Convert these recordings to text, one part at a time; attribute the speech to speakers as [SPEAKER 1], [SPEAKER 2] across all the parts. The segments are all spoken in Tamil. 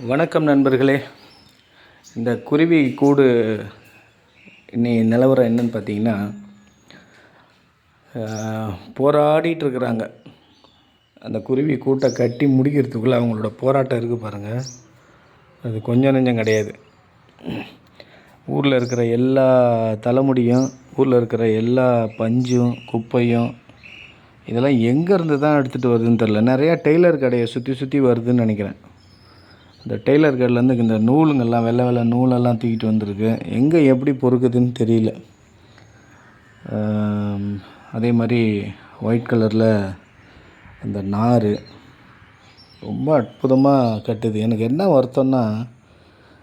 [SPEAKER 1] வணக்கம் நண்பர்களே. இந்த குருவி கூடு இன்னி நிலவரம் என்னன்னு பார்த்தீங்கன்னா ஆஹ், போராடிட்டு இருக்கிறாங்க. அந்த குருவி கூட்டை கட்டி முடிக்கிறதுக்குள்ளே அவங்களோட போராட்டம் இருக்குது பாருங்கள் அது கொஞ்சம் நெஞ்சம் கிடையாது. ஊரில் இருக்கிற எல்லா தலைமுடியும் ஊரில் இருக்கிற எல்லா பஞ்சும் குப்பையும் இதெல்லாம் எங்கேருந்து தான் எடுத்துகிட்டு வருதுன்னு தெரில நிறையா டெய்லர் கடையை சுற்றி சுற்றி வருதுன்னு நினைக்கிறேன். இந்த டெய்லர் கடையிலேருந்து இந்த நூலுங்கெல்லாம் வெள்ளை வெள்ளை நூலெல்லாம் தூக்கிட்டு வந்திருக்கு. எங்கே எப்படி பொறுக்குதுன்னு தெரியல. அதே மாதிரி ஒயிட் கலரில் அந்த நார் ரொம்ப அற்புதமாக கட்டுது. எனக்கு என்ன வருத்தம்னா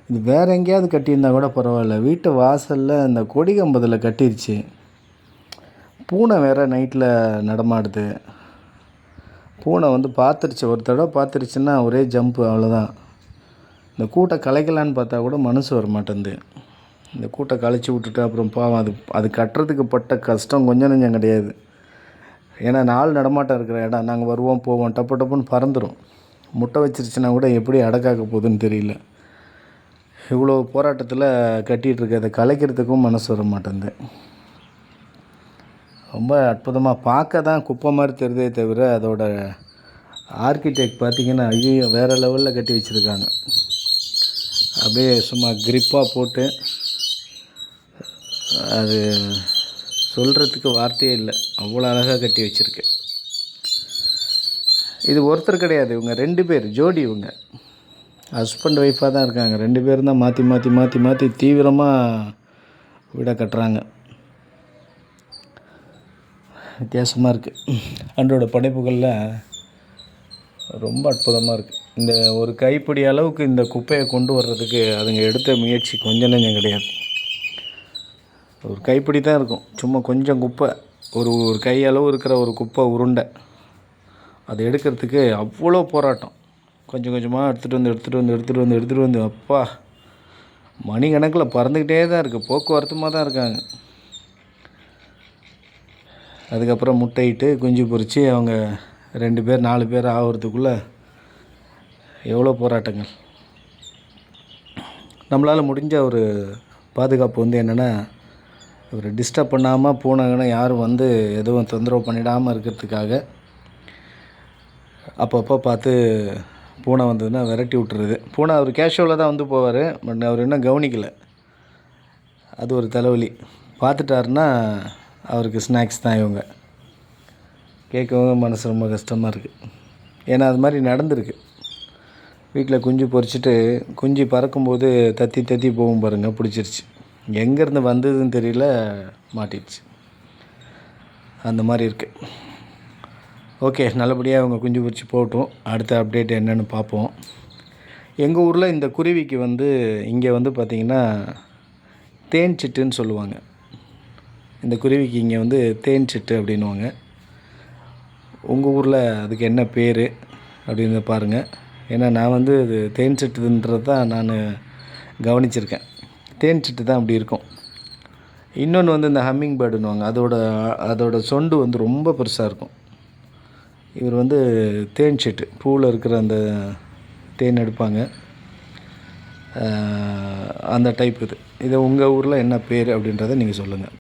[SPEAKER 1] இது வேற எங்கேயாவது கட்டியிருந்தா கூட பரவாயில்ல. வீட்டு வாசலில் இந்த கொடி கம்பத்தில் கட்டிருச்சு. பூனை வேற நைட்டில் நடமாடுது. பூனை வந்து பார்த்துருச்சு ஒரு தடவை பார்த்துருச்சுன்னா ஒரே ஜம்ப்பு அவ்வளோதான் இந்த கூட்டை கலைக்கலான்னு பார்த்தா கூட மனசு வர மாட்டேங்குது இந்த கூட்டை கழிச்சு விட்டுட்டு அப்புறம் பாவம் அது அது கட்டுறதுக்கு பட்ட கஷ்டம் கொஞ்சம் நெஞ்சம் கிடையாது. ஏன்னா நாள் நடமாட்டம் இருக்கிற இடம் நாங்கள் வருவோம் போவோம் டப்பு டப்புன்னு பறந்துடும் முட்டை வச்சிருச்சுன்னா கூட எப்படி அடக்காக்க போகுதுன்னு தெரியல. இவ்வளோ போராட்டத்தில் கட்டிகிட்ருக்கு அதை கலைக்கிறதுக்கும் மனசு வர மாட்டேங்குது ரொம்ப அற்புதமாக பார்க்க தான் குப்பை மாதிரி தெரியுதே தவிர அதோட ஆர்கிடெக்ட் பார்த்திங்கன்னா ஐயோ வேறு லெவலில் கட்டி வச்சுருக்காங்க. அப்படியே சும்மா கிரிப்பாக போட்டு அது சொல்கிறதுக்கு வார்த்தையே இல்லை. அவ்வளோ அழகாக கட்டி வச்சுருக்கு. இது ஒருத்தர் கிடையாது இவங்க ரெண்டு பேர் ஜோடி இவங்க. ஹஸ்பண்ட் ஒய்ஃபாக தான் இருக்காங்க. ரெண்டு பேரும் தான் மாற்றி மாற்றி மாற்றி மாற்றி தீவிரமாக வீடை கட்டுறாங்க. வித்தியாசமாக இருக்குது அன்றோட படைப்புகளில் ரொம்ப அற்புதமாக இருக்குது இந்த ஒரு கைப்பிடி அளவுக்கு இந்த குப்பையை கொண்டு வர்றதுக்கு அதுங்க எடுத்த முயற்சி கொஞ்சம் நஞ்சம் கிடையாது. ஒரு கைப்பிடி தான் இருக்கும். சும்மா கொஞ்சம் குப்பை ஒரு ஒரு கை அளவு இருக்கிற ஒரு குப்பை உருண்டை. அதை எடுக்கிறதுக்கு அவ்வளோ போராட்டம். கொஞ்சம் கொஞ்சமாக எடுத்துகிட்டு வந்து எடுத்துகிட்டு வந்து எடுத்துகிட்டு வந்து எடுத்துகிட்டு வந்து அப்பா. மணிக்கணக்கில் பறந்துக்கிட்டே தான் இருக்குது போக்குவரத்துமாக தான் இருக்காங்க. அதுக்கப்புறம் முட்டையிட்டு குஞ்சு பொறித்து அவங்க ரெண்டு பேர் நாலு பேர் ஆகிறதுக்குள்ளே எவ்வளோ போராட்டங்கள்? நம்மளால் முடிஞ்ச ஒரு பாதுகாப்பு வந்து என்னென்னா ஒரு டிஸ்டர்ப் பண்ணாமல் பூனைங்கன்னா யாரும் வந்து எதுவும் தொந்தரவு பண்ணிடாமல் இருக்கிறதுக்காக அப்பப்போ பார்த்து பூனை வந்ததுன்னா விரட்டி விட்டுறது. பூனை அவர் கேஷுவலாக தான் வந்து போவார் பட் அவர் இன்னும் கவனிக்கலை. அது ஒரு தலைவலி. பார்த்துட்டாருன்னா அவருக்கு ஸ்நாக்ஸ் தான் இவங்க. கேட்கவும் மனசு ரொம்ப கஷ்டமாக இருக்குது ஏன்னா அது மாதிரி நடந்திருக்கு. வீட்டில் குஞ்சு பொறிச்சிட்டு குஞ்சு பறக்கும்போது தத்தி தத்தி போகும் பாருங்கள் பிடிச்சிருச்சு. எங்கேருந்து வந்ததுன்னு தெரியல மாட்டிடுச்சு அந்த மாதிரி இருக்குது ஓகே நல்லபடியாக அவங்க குஞ்சு பொரிச்சு போட்டோம் அடுத்த அப்டேட் என்னென்னு பார்ப்போம். எங்கள் ஊரில் இந்த குருவிக்கு வந்து இங்கே வந்து பார்த்திங்கன்னா தேன் சிட்டுன்னு சொல்லுவாங்க. இந்த குருவிக்கு இங்கே வந்து தேன் சிட்டு அப்படின்னுவாங்க. உங்கள் ஊரில் அதுக்கு என்ன பேர் அப்படின்னு பாருங்கள் ஏன்னா நான் வந்து இது தேன் சிட்டுன்றது தான் நான் கவனிச்சிருக்கேன். தேன் சிட்டு தான் அப்படி இருக்கும். இன்னொன்று வந்து இந்த ஹம்மிங் பேர்டுன்னுவாங்க அதோட அதோட சொண்டு வந்து ரொம்ப பெருசாக இருக்கும். இவர் வந்து தேன் சிட்டு பூவில் இருக்கிற அந்த தேன் எடுப்பாங்க. அந்த டைப் இது. இது உங்கள் ஊரில் என்ன பேர் அப்படின்றத நீங்கள் சொல்லுங்கள்